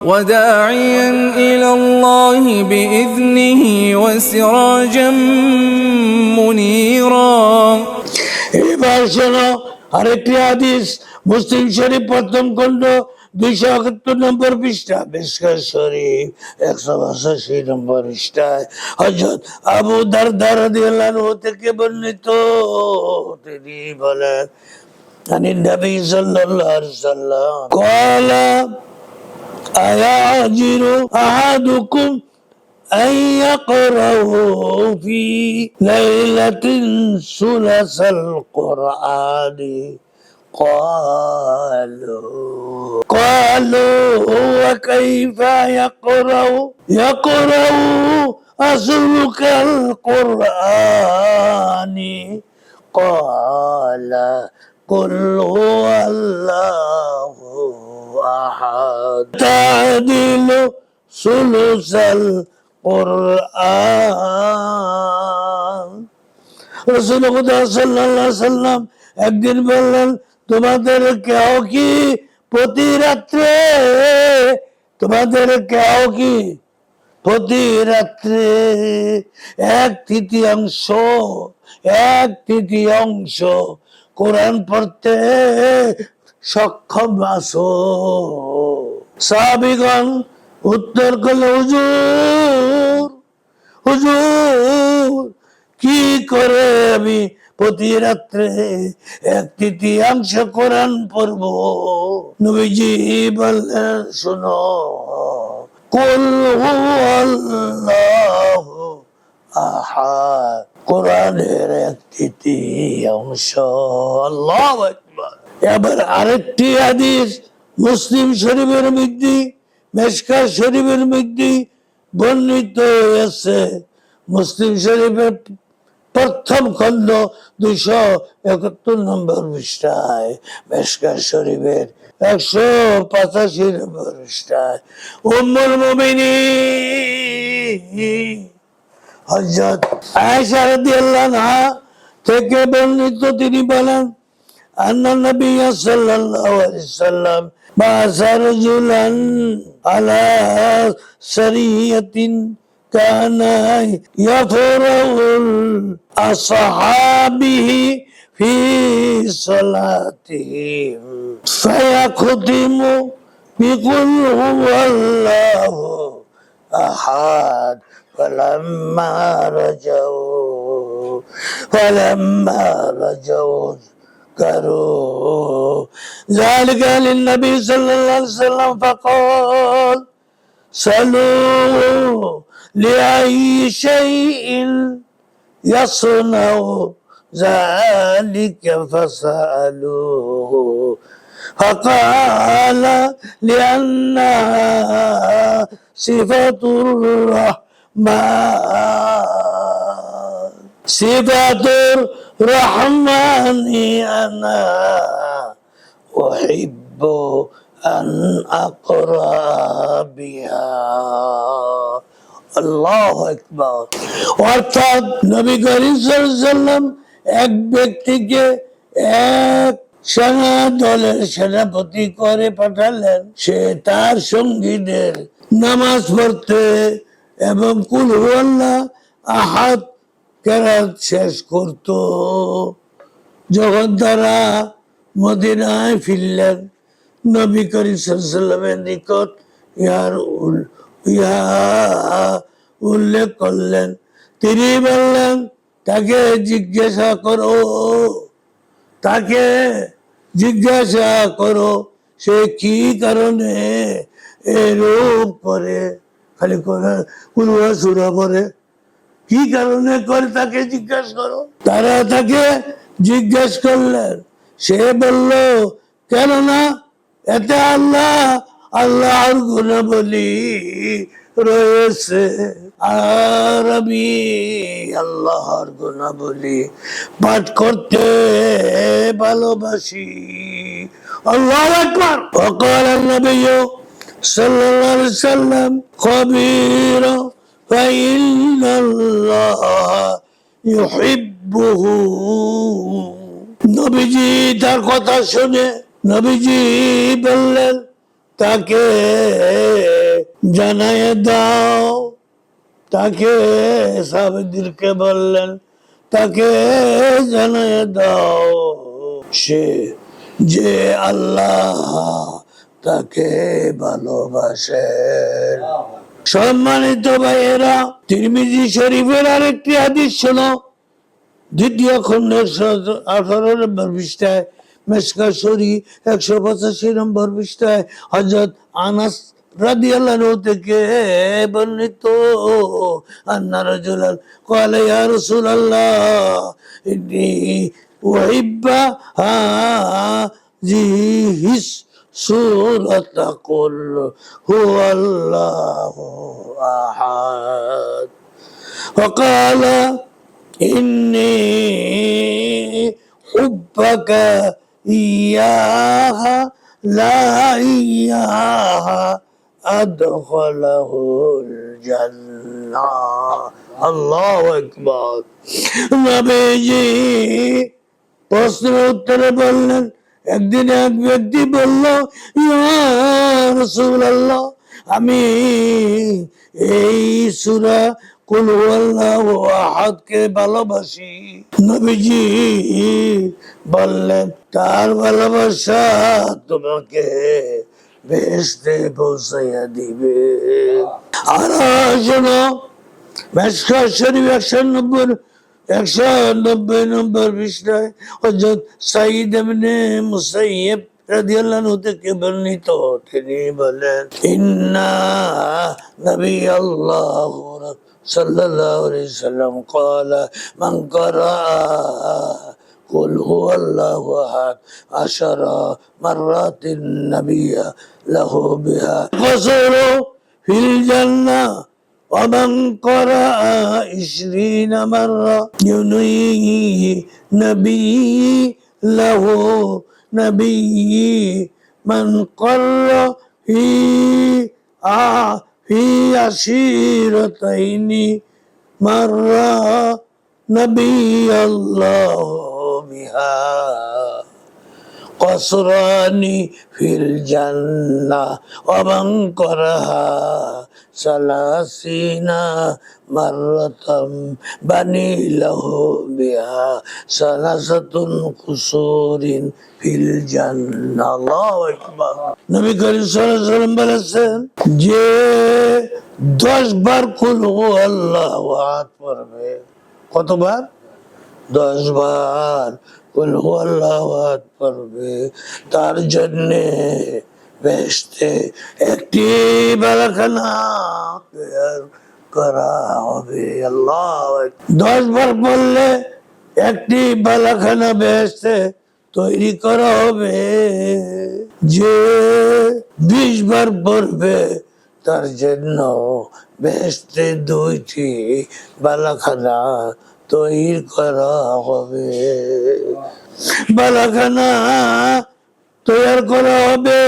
وداعيا إلى الله بإذنه وسراجا منيرا এবার শোনো আরেকটি হাদিস মুসলিম শরীফ প্রথম খণ্ড দুইশো একাত্তর নম্বর পৃষ্ঠা বেশকার শরীফ একশো পঁচাশি নম্বর পৃষ্ঠায় হজরত আবু দারদার দিয়ালানহু থেকে বর্ণিত তিনি বলেন عن النبي صلى الله عليه وسلم قال أيعجل أحدكم أن يقرأ في ليلة ثلث القرآن؟ قالوا قالوا وكيف يقرأ؟ يقرأ أسلك القرآن. قال قل هو الله أحد تعدل ثلث القرآن রসুল সাল্লাম একদিন বললেন তোমাদের কেউ কি প্রতি রাত্রে তোমাদের কেউ কি প্রতি রাত্রে এক তৃতীয়াংশ এক তৃতীয়াংশ কোরআন পড়তে সক্ষম আছো। সাহাবিগণ উত্তর করল, হুজুর হুজুর, কি করে আমি প্রতি রাত্রে এক তৃতীয়াংশ কোরআন পড়ব? নবীজি বললেন, শোনো, কুল আহাদ, কোরআনের এক তৃতীয়াংশ, আল্লাহু এবার আরেকটি হাদিস, মুসলিম শরীফের মধ্যে মেশকা শরীফের মধ্যে বর্ণিত হয়েছে। মুসলিম শরীফের প্রথম খণ্ড দুইশো একাত্তর নম্বর পৃষ্ঠায় মেশকা শরীফের একশো পঁচাশি নম্বর পৃষ্ঠায়। উম্মুল মুমিনী হজরত আয়েশা রাদিয়াল্লাহু থেকে বর্ণিত তিনি বলেন أن النبي صلى الله عليه وسلم بعث رجلا على سرية كان يفرغ أصحابه في صلاتهم. فيختم بقل هو الله أحد. فلما رجعوا فلما رجعوا ذكروا ذلك للنبي صلى الله عليه وسلم فقال سلوا لأي شيء يصنع ذلك فسألوه فقال لأنها صفة الرحمن صفة الرحمن أنا أحب أن أقرأ بها আল্লাহ একবার অর্থাৎ নবী করিম সাল্লাম এক ব্যক্তিকে এক সেনা দলের সেনাপতি করে পাঠালেন সে তার সঙ্গীদের নামাজ পড়তে এবং কুল আল্লাহ আহাত কেরাত শেষ করত। যখন তারা মদিনায় ফিরলেন। নবী করিম সাল্লামের নিকট ইহার ইহা উল্লেখ করলেন। তিনি বললেন, তাকে জিজ্ঞাসা করো। তাকে জিজ্ঞাসা করো, সে কি কারণে এরূপ করে? খালি কুলুয়া সুরা করে কি কারণে করে তাকে জিজ্ঞাসা করো? তারা তাকে জিজ্ঞেস করলেন সে বলল, কেননা এতে আল্লাহ, আল্লাহর গুণাবলী রয়েছে। আর আমি আল্লাহর গুণাবলি পাঠ করতে ভালোবাসি। আল্লাহ একবার অকাল নবী সাল্লাম কবির فإن الله يحبه নবীজি তার কথা শুনে নবীজি বললেন তাকে জানায় দাও তাকে সাবেদিরকে বললেন তাকে জানায় দাও সে যে আল্লাহ তাকে ভালোবাসেন সম্মানিত ভাইয়েরা, তিরমিজি শরীফের আরেকটি হাদিস ছিল দ্বিতীয় খণ্ডের আঠারো নম্বর পৃষ্ঠায় মেসকা শরী একশো পঁচাশি নম্বর পৃষ্ঠায় হজরত আনাস রাদিয়াল্লাহ থেকে বর্ণিত سورة قل هو الله أحد وقال إني حبك إياها لا إياها أدخله الجنة الله أكبر নবীজি প্রশ্নের উত্তরে বললেন একদিন এক ব্যক্তি বলল, ইয়া আমি এই সুরা কুল হুয়াল্লাহু আহাদকে ভালোবাসি। নবীজি বললেন, তার ভালোবাসা তোমাকে বেহেশতে পৌঁছাইয়া দিবে। আর শোনো মেসকা শরীফ একশো নব্বই একশো নব্বই নম্বর পৃষ্ঠায় হজরত সাইদ এমনি মুসাইয়েব রাদিয়াল্লাহু থেকে বর্ণিত তিনি বলেন ইন্না নবী আল্লাহ সাল্লাল্লাহু আলাইহি সাল্লাম قال من قرأ قل هو الله احد عشر مرات النبي له بها قصر في الجنه ومن قرأ عشرين مرة ينيه نبي له نبي من قرأ في آه في عشيرتين مرة نبي الله بها قصران في الجنة ومن قرها সালাসিনা মারলাতাম বানি লাহ বিহা সালাসাতুন কুসুরিন ফিল জান্নাহ। বলেছেন, যে 10 বার কুল হু কতবার? 10 বার কুল তার জন্যে বেহেশতে একটি বালাখানা করা হবে। আল্লাহ দশ বার পড়লে একটি বালাখানা বেহেশতে তৈরি করা হবে। যে বিশ বার পড়বে তার জন্য বেহেশতে দুইটি বালাখানা তৈরি করা হবে। বালাখানা তৈরি করা হবে।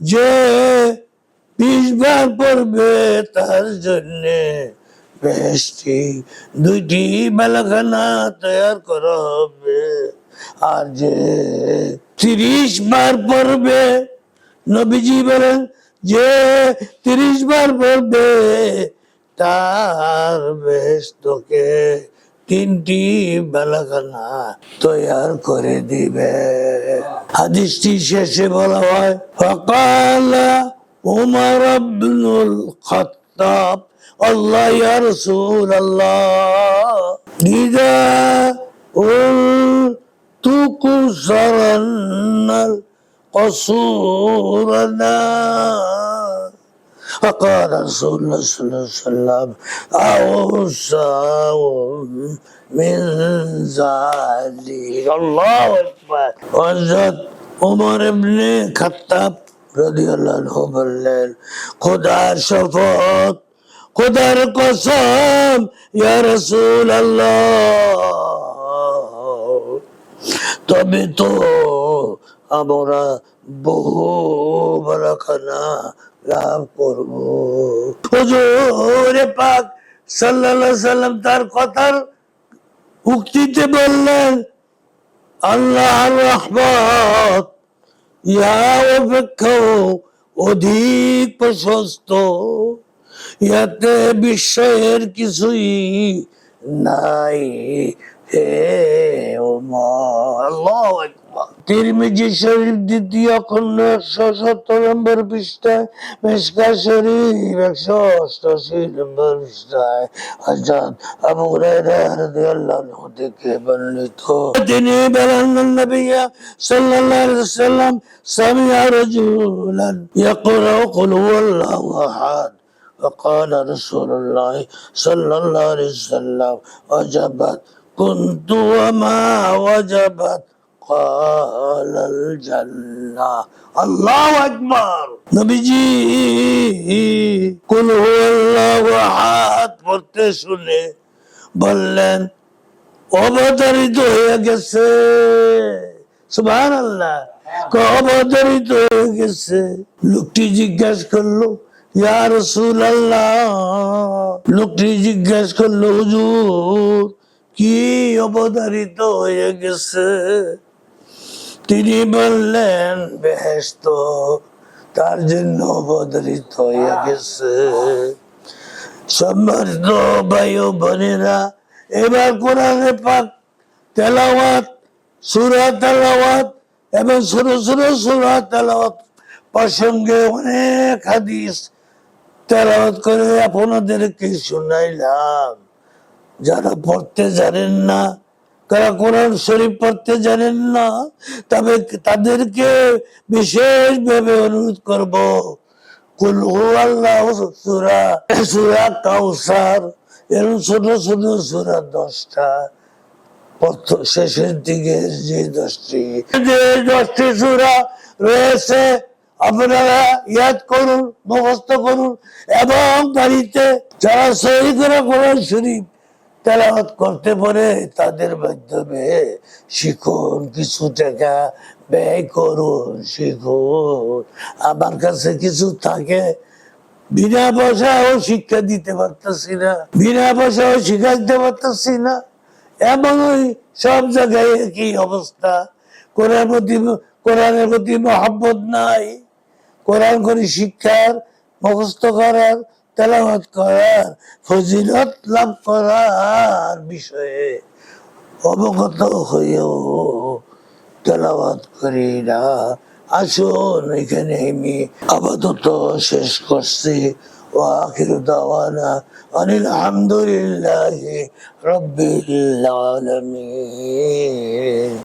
যে বিশ বার পড়বে তার জন্য বেশটি দুইটি বালাখানা তৈরি করা হবে। আর যে তিরিশ বার পড়বে, নবীজি বলেন, যে তিরিশ বার পড়বে, তার বেশ তোকে তিনটি বেলাখানা তৈয়ার করে দিবে। হাদিসটি শেষে বলা হয়, ফকাল উমর আব্দুল খত্তাব, আল্লাহ ইয়া রাসূল আল্লাহ ইদা তুকুসরান কসুরনা। فقال رسول الله صلى الله عليه وسلم أوسع من ذلك الله أكبر وزد عمر بن خطاب رضي الله عنه বললেন খোদার শপথ খোদার কসম ইয়া রাসূল আল্লাহ তবে তো আমরা বহু বারাখানা লাভ করব। হুজুরে পাক সাল্লাল্লাহু সাল্লাম তার কথার উক্তিতে বললেন, আল্লাহর রহমত ইহা অপেক্ষাও অধিক প্রশস্ত। ইয়াতে বিশ্বের কিছুই নাই। হে ওমর আল্লাহু আকবার। তিরমিজি শরীফ দ্বিতীয় খণ্ড একশো সত্তর নম্বর পৃষ্ঠায় মেসকা শরীফ একশো অষ্টাশি নম্বর পৃষ্ঠায় হযরত আবু হুরায়রা রাদিয়াল্লাহু আনহু থেকে বর্ণিত তিনি বলেন নবী সাল্লাল্লাহু আলাইহি ওয়াসাল্লাম সামি'a রাজুলান ইয়াকরাউ কুল হুয়াল্লাহু আহাদ فقال رسول الله صلى الله عليه وسلم وجبت كنت وما وجبت আল জান্নাহ। আল্লাহু আকবার। নবীজি, কুল হুয়াল্লাহু আহাদ পড়তে শুনে বললেন, অবতারিত হয়ে গেছে। সুবহান আল্লাহ অবতারিত হয়ে গেছে। লোকটি জিজ্ঞাসা করল, ইয়া রসুল আল্লাহ লোকটি জিজ্ঞাস করল, হুজুর, কি অবতারিত হয়ে গেছে? তিনি বললেন বেহেস্ত তার জন্য অবতারিত হয়ে গেছে। ভাই ও বোনেরা, এবার কোরআনে পাক তেলাওয়াত, সুরা তেলাওয়াত এবং ছোট ছোট সুরা তেলাওয়াত প্রসঙ্গে অনেক হাদিস তেলাওয়াত করে আপনাদেরকে শুনাইলাম। যারা পড়তে জানেন না যারা কোরআন শরীফ পড়তে জানেন না, তবে তাদেরকে বিশেষভাবে অনুরোধ করব। কুল আল্লাহ সুরা সুরা কাউসার সুরা দশটা। শেষের দিকে যে দশটি যে দশটি সুরা রয়েছে, আপনারা ইয়াদ করুন, মুখস্থ করুন, এবং বাড়িতে যারা সহি করে কোরআন শরীফ তেলাওয়াত করতে পারে, তাদের মাধ্যমে শিখুন, কিছু টাকা ব্যয় করুন, শিখুন। আমার কাছে কিছু থাকে, বিনা পয়সাও শিক্ষা দিতে পারতেছি না, বিনা পয়সাও দিতে পারতেছি না। এমন ওই সব জায়গায় একই অবস্থা। কোরআন প্রতি, কোরআনের প্রতি মহাব্বত নাই। কোরআন করে শিক্ষার, মুখস্থ করার তেলাওয়াত করার ফজিলত লাভ করার বিষয়ে অবগত হয়েও তেলাওয়াত করি না আসুন এখানে আমি আপাতত শেষ করছি وآخر دعوانا أن الحمد لله رب العالمين